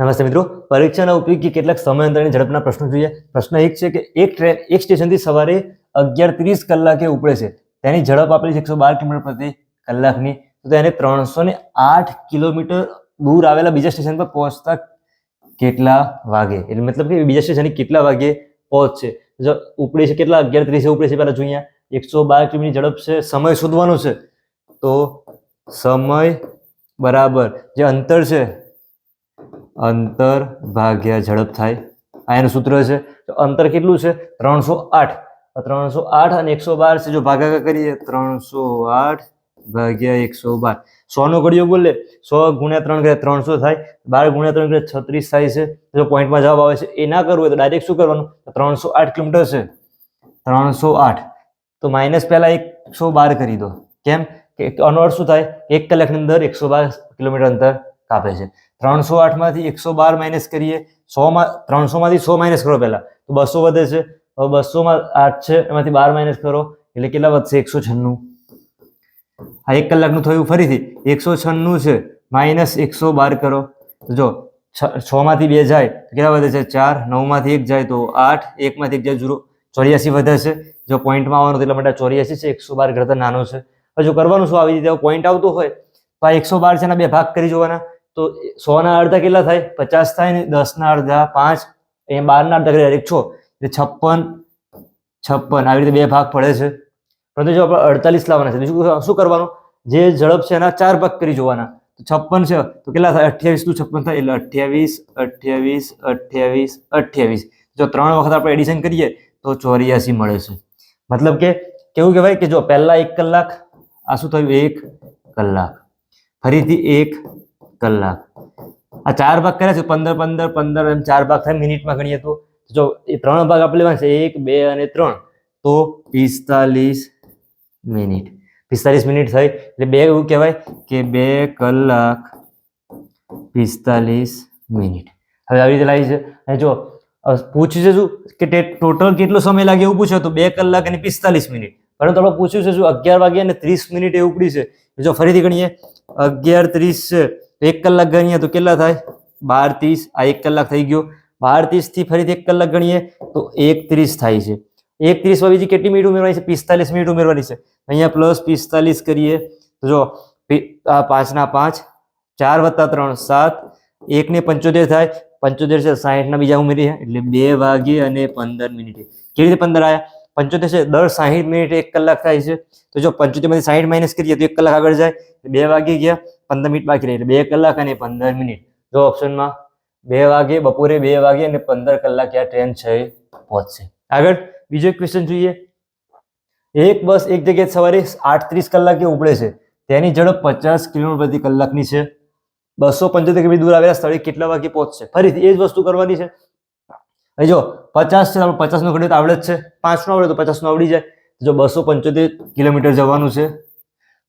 નમસ્તે મિત્રો, પરીક્ષાના ઉપયોગી કેટલાક સમયાંતરની ઝડપના પ્રશ્નો જોઈએ. પ્રશ્ન એક છે કે એક ટ્રેન એક સ્ટેશનથી સવારે અગિયાર ત્રીસ કલાકે ઉપડે છે. તેની ઝડપ આપેલી છે એકસો બાર કિલોમીટર પ્રતિ કલાકની. તો તેને ત્રણસો ને આઠ કિલોમીટર દૂર આવેલા બીજા સ્ટેશન પર પહોંચતા કેટલા વાગે? એટલે મતલબ કે બીજા સ્ટેશનની કેટલા વાગે પહોંચશે? જો ઉપડે છે કેટલા? અગિયાર ત્રીસે ઉપડે છે પહેલાં જોઈએ. એકસો બાર કિલોમીટર ઝડપ છે, સમય શોધવાનો છે. તો સમય બરાબર જે અંતર છે અંતર ભાગ્યા ઝડપ થાય. આ એનું સૂત્ર છે. તો અંતર કેટલું છે? ત્રણસો આઠ. ત્રણસો આઠ અને એકસો બાર છે. જો ભાગાકાર કરીએ, ત્રણસો આઠ ભાગ્યા એકસો બાર. સો નો ઘડિયો બોલે, સો ગુણ્યા ત્રણ કરે ત્રણસો થાય. બાર ગુણ્યા ત્રણ કરે છત્રીસ થાય છે. જો પોઈન્ટમાં જવાબ આવે છે, એ ના કરવું હોય તો ડાયરેક્ટ શું કરવાનું? ત્રણસો આઠ કિલોમીટર છે. ત્રણસો આઠ. તો માઇનસ પહેલા એકસો બાર કરી દો. કેમ? કે આનો શું થાય? એક કલાકની અંદર એકસો બાર કિલોમીટર અંતર કાપે છે. ત્રણસો આઠમાંથી એકસો બાર માઇનસ કરીએ સોમાં ત્રણસોમાંથી સો માઇનસ કરો પહેલાં. તો બસો વધે છે. હવે બસોમાં આઠ છે, એમાંથી બાર માઇનસ કરો. એટલે કેટલા વધશે? એકસો છન્નું. આ એક કલાકનું થયું ફરીથી. એકસો છન્નું છે. માઇનસ એકસો બાર કરો. જો, છ માંથી બે જાય કેટલા વધે છે? ચાર. નવમાંથી એક જાય તો આઠ. એકમાંથી એક જાય ઝીરો. ચોર્યાસી વધે છે. જો પોઈન્ટમાં આવવાનું એટલા માટે ચોર્યાસી છે. એકસો બાર કરતાં નાનો છે. હવે જો કરવાનું શું, આવી રીતે પોઈન્ટ આવતો હોય, તો આ એકસો બાર છે એના બે ભાગ કરી જોવાના. તો સો ના અડધા કેટલા થાય? પચાસ થાય ને દસ ના અડધા પાંચ. અહીંયા બાર ના અડધા કરી છો. એટલે છપ્પન છપ્પન. આવી રીતે બે ભાગ પડે છે. પરંતુ જો આપણે અડતાલીસ લાવવાના છે બીજું શું કરવાનું? જે ઝડપ છે એના ચાર ભાગ કરી જોવાના. તો છપ્પન છે, તો કેટલા થાય? અઠ્યાવીસ. નું છપ્પન થાય? એટલે અઠ્યાવીસ અઠ્યાવીસ અઠ્યાવીસ અઠ્યાવીસ. જો ત્રણ વખત આપણે એડિશન કરીએ, તો ચોર્યાસી મળે છે. મતલબ કે કેવું કહેવાય કે જો પહેલા એક કલાક, આ શું થયું? એક કલાક. ફરીથી એક કલાક. આ ચાર ભાગ કર્યા છે, પંદર પંદર પંદર એમ ચાર ભાગ થાય, મિનિટમાં ગણીએ તો. જો એ ત્રણ ભાગ આપણે લેવાના છે, એક, બે અને ત્રણ, તો પિસ્તાલીસ મિનિટ. પિસ્તાલીસ મિનિટ થઈ, એટલે બે એવું કહેવાય કે બે કલાક પિસ્તાલીસ મિનિટ. હવે આવી રીતે લાવી છે. અને જો પૂછ્યું છે શું કે ટોટલ કેટલો સમય લાગે એવું પૂછ્યું તો બે કલાક અને પિસ્તાલીસ મિનિટ. પરંતુ આપણે પૂછ્યું છે શું, અગિયાર વાગ્યા અને ત્રીસ મિનિટ એ ઉપડી છે. જો ફરીથી ગણીએ, અગિયાર, ત્રીસ છે. એક કલાક ગણીએ તો કેટલા થાય? બાર ત્રીસ. આ એક કલાક થઈ ગયો. બાર ત્રીસથી ફરીથી એક કલાક ગણીએ તો એક ત્રીસ થાય છે. એક ત્રીસમાં બીજી કેટલી મિનિટ ઉમેરવાની છે? પિસ્તાલીસ મિનિટ ઉમેરવાની છે. અહીંયા પ્લસ પિસ્તાલીસ કરીએ તો જો આ પાંચના પાંચ, ચાર વત્તા ત્રણ, સાત, એકને પંચોતેર થાય. પંચોતેર છે સાહીઠના બીજા ઉમેરીએ. એટલે બે વાગે અને પંદર મિનિટે. કેવી રીતે પંદર આવ્યા પંચોતેર છે, દર સાહીઠ મિનિટ એક કલાક થાય છે. તો જો પંચોતેરમાંથી સાહીઠ માઇનસ કરીએ તો એક કલાક આગળ જાય. બે વાગે ગયા, પંદર મિનિટ બાકી રહી. એટલે બે કલાક અને પંદર મિનિટ. જો ઓપ્શનમાં બે વાગે બપોરે બે વાગે અને પંદર કલાકે આ ટ્રેન છે, પહોંચશે. આગળ બીજો ક્વેશ્ચન જોઈએ. એક બસ એક જગ્યાએ સવારે આઠ ત્રીસ કલાકે ઉપડે છે. તેની ઝડપ પચાસ કિલોમીટર પ્રતિ કલાકની છે. બસો પંચોતેર કિમી દૂર આવેલા સ્થળે કેટલા વાગે પહોંચશે? ફરીથી એ જ વસ્તુ કરવાની છે. હવે જો પચાસ છે આપણે પચાસનો ઘડ્યો તો આવડે જ છે. પાંચનો આવડે તો પચાસનો આવડી જાય. જો બસો પંચોતેર કિલોમીટર જવાનું છે.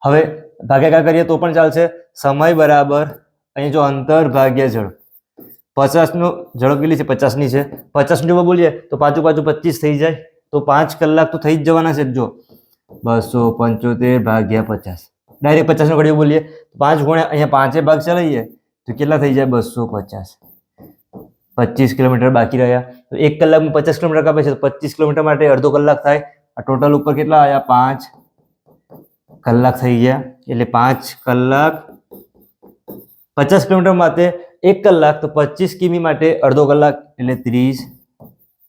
હવે ભાગ્યાકાર કરીએ તો પણ ચાલશે. સમય બરાબર, અહીં જો અંતર ભાગ્યા ઝડપ પચાસનો ઝડપ કેટલી છે? પચાસની છે. પચાસની જો બોલીએ તો પાછું પાછું પચીસ થઈ જાય. તો પાંચ કલાક તો થઈ જ જવાના છે જ બસો પંચોતેર ભાગ્યા પચાસ. ડાયરેક્ટ પચાસનો ઘડીઓ બોલીએ. પાંચ ગુણ્યા અહીંયા પાંચે ભાગ ચલાવીએ તો કેટલા થઈ જાય? બસો પચાસ. પચીસ કિલોમીટર બાકી રહ્યા. તો એક કલાકમાં પચાસ કિલોમીટર કાપે છે, તો પચીસ કિલોમીટર માટે અડધો કલાક થાય. આ ટોટલ ઉપર કેટલા આવ્યા? પાંચ કલાક થઈ ગયા. એટલે પાંચ કલાક પચાસ કિલોમીટર માટે એક કલાક, તો પચીસ કિમી માટે અડધો કલાક, એટલે ત્રીસ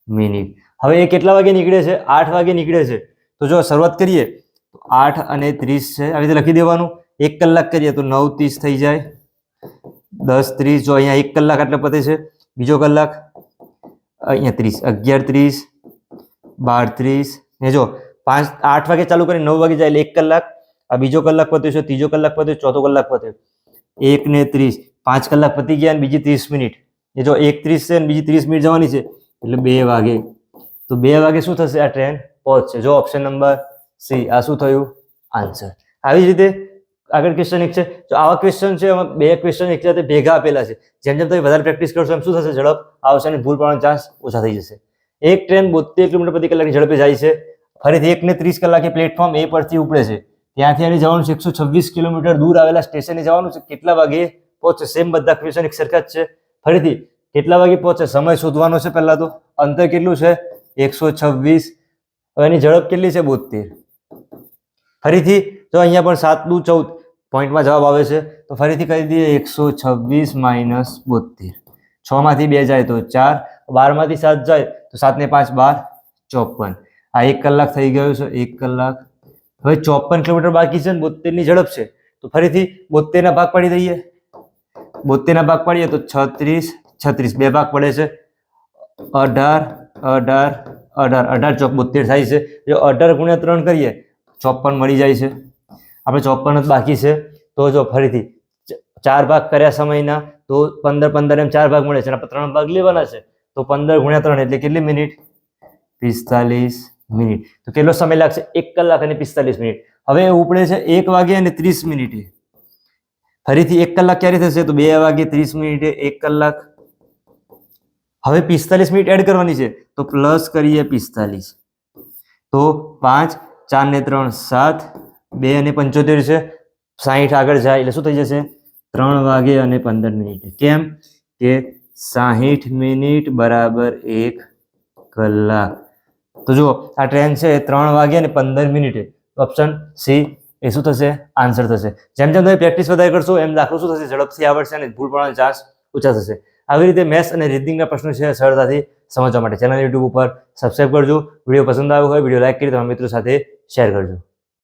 મિનિટ. હવે એ કેટલા વાગે નીકળે છે? આઠ વાગે નીકળે છે. તો જો શરૂઆત કરીએ, તો આઠ અને ત્રીસ છે. આવી રીતે લખી દેવાનું. એક કલાક કરીએ તો નવ, ત્રીસ થઈ જાય. દસ, ત્રીસ, જો અહીંયા એક કલાક એટલે પતે છે બીજો કલાક, અહીંયા ત્રીસ, અગિયાર ત્રીસ, બાર ત્રીસ, ને જો પાંચ, આઠ વાગે ચાલુ કરીને નવ વાગે જાય એટલે એક કલાક, આ બીજો કલાક પત્યો છે, ત્રીજો કલાક પત્યો, ચોથો કલાક પત્યો. એક ને ત્રીસ, પાંચ કલાક પતી ગયા અને બીજી ત્રીસ મિનિટ. એ જો એક ત્રીસ છે અને બીજી ત્રીસ મિનિટ જવાની છે, એટલે બે વાગે. તો બે વાગે શું થશે આ ટ્રેન? પહોંચશે. જો ઓપ્શન નંબર સી, આ શું થયું? આન્સર આવી જ રીતે આગળ ક્વેશ્ચન એક છે. તો આવા ક્વેશ્ચન છે, એમાં બે ક્વેશ્ચન એક સાથે ભેગા આપેલા છે. જેમ જેમ તમે વધારે પ્રેક્ટિસ કરશો એમ શું થશે? ઝડપ આવશે અને ભૂલ પડવાનો ચાન્સ ઓછા થઈ જશે. એક ટ્રેન બોતેર કિલોમીટર પ્રતિ કલાકની ઝડપે જાય છે. ફરીથી એક ને ત્રીસ કલાકે પ્લેટફોર્મ એ પરથી ઉપડે છે. ત્યાંથી એને જવાનું છે એકસો છવ્વીસ કિલોમીટર દૂર આવેલા સ્ટેશને જવાનું છે. કેટલા વાગે પહોંચશે સેમ બધા ક્વેશ્ચન એક સરખા જ છે. ફરીથી, કેટલા વાગે પહોંચે? સમય શોધવાનો છે પહેલાં તો. અંતર કેટલું છે? એકસો છવ્વીસ. હવે એની ઝડપ કેટલી છે? બોતેર. ફરીથી, જો અહીંયા પણ સાત દુ ચૌદ પોઈન્ટમાં જવાબ આવે છે. તો ફરીથી કરી દઈએ એકસો છવ્વીસ માઇનસ બોતેર છમાંથી બે જાય તો ચાર. બારમાંથી સાત જાય તો સાતને પાંચ, બાર, ચોપન. આ એક કલાક થઈ ગયો છે, એક કલાક. હવે ચોપન કિલોમીટર બાકી છે ને બોતેરની ઝડપ છે. તો ફરીથી બોતેરના ભાગ પાડી દઈએ. બોતેરના ભાગ પાડીએ તો છત્રીસ છત્રીસ. બે ભાગ પડે છે. અઢાર અઢાર અઢાર. અઢાર ચોક બોતેર થાય છે. જો અઢાર ગુણ્યા ત્રણ કરીએ, ચોપન મળી જાય છે. આપણે ચોપન જ બાકી છે. તો જો ફરીથી ચાર ભાગ કર્યા સમયના, તો પંદર પંદર એમ ચાર ભાગ મળે છે અને ત્રણ ભાગ લેવાના છે. તો પંદર ગુણ્યા ત્રણ એટલે કેટલી મિનિટ? પિસ્તાલીસ મિનિટ. તો કેટલો સમય લાગશે? એક કલાક અને પિસ્તાલીસ મિનિટ. હવે ઉપડે છે એક વાગે અને ત્રીસ મિનિટે. ફરીથી એક કલાક ક્યારે થશે? તો બે વાગે ત્રીસ મિનિટે એક કલાક. હવે પિસ્તાલીસ મિનિટ એડ કરવાની છે. તો પ્લસ કરીએ પિસ્તાલીસ. તો પાંચ ચાર ને ત્રણ સાત. બે અને પંચોતેર છે. સાહીઠ આગળ જાય એટલે શું થઈ જશે? ત્રણ વાગે અને પંદર મિનિટે. કેમ? કે સાહીઠ મિનિટ બરાબર એક કલાક. તો જુઓ, આ ટ્રેન છે ત્રણ વાગે અને પંદર મિનિટે. ઓપ્શન સી, એ શું થશે? આન્સર થશે. જેમ જેમ તમે પ્રેક્ટિસ વધારે કરશો, એમ દાખલો શું થશે? ઝડપથી આવડશે અને ભૂલ પડવાનો ચાન્સ ઓછા થશે. આવી રીતે મેથ્સ અને રીડિંગના પ્રશ્નો છે, સરળતાથી સમજવા માટે. ચેનલ યુટ્યુબ ઉપર સબસ્ક્રાઈબ કરજો. વીડિયો પસંદ આવ્યો હોય, વીડિયો લાઇક કરી તમારા મિત્રો સાથે શેર કરજો.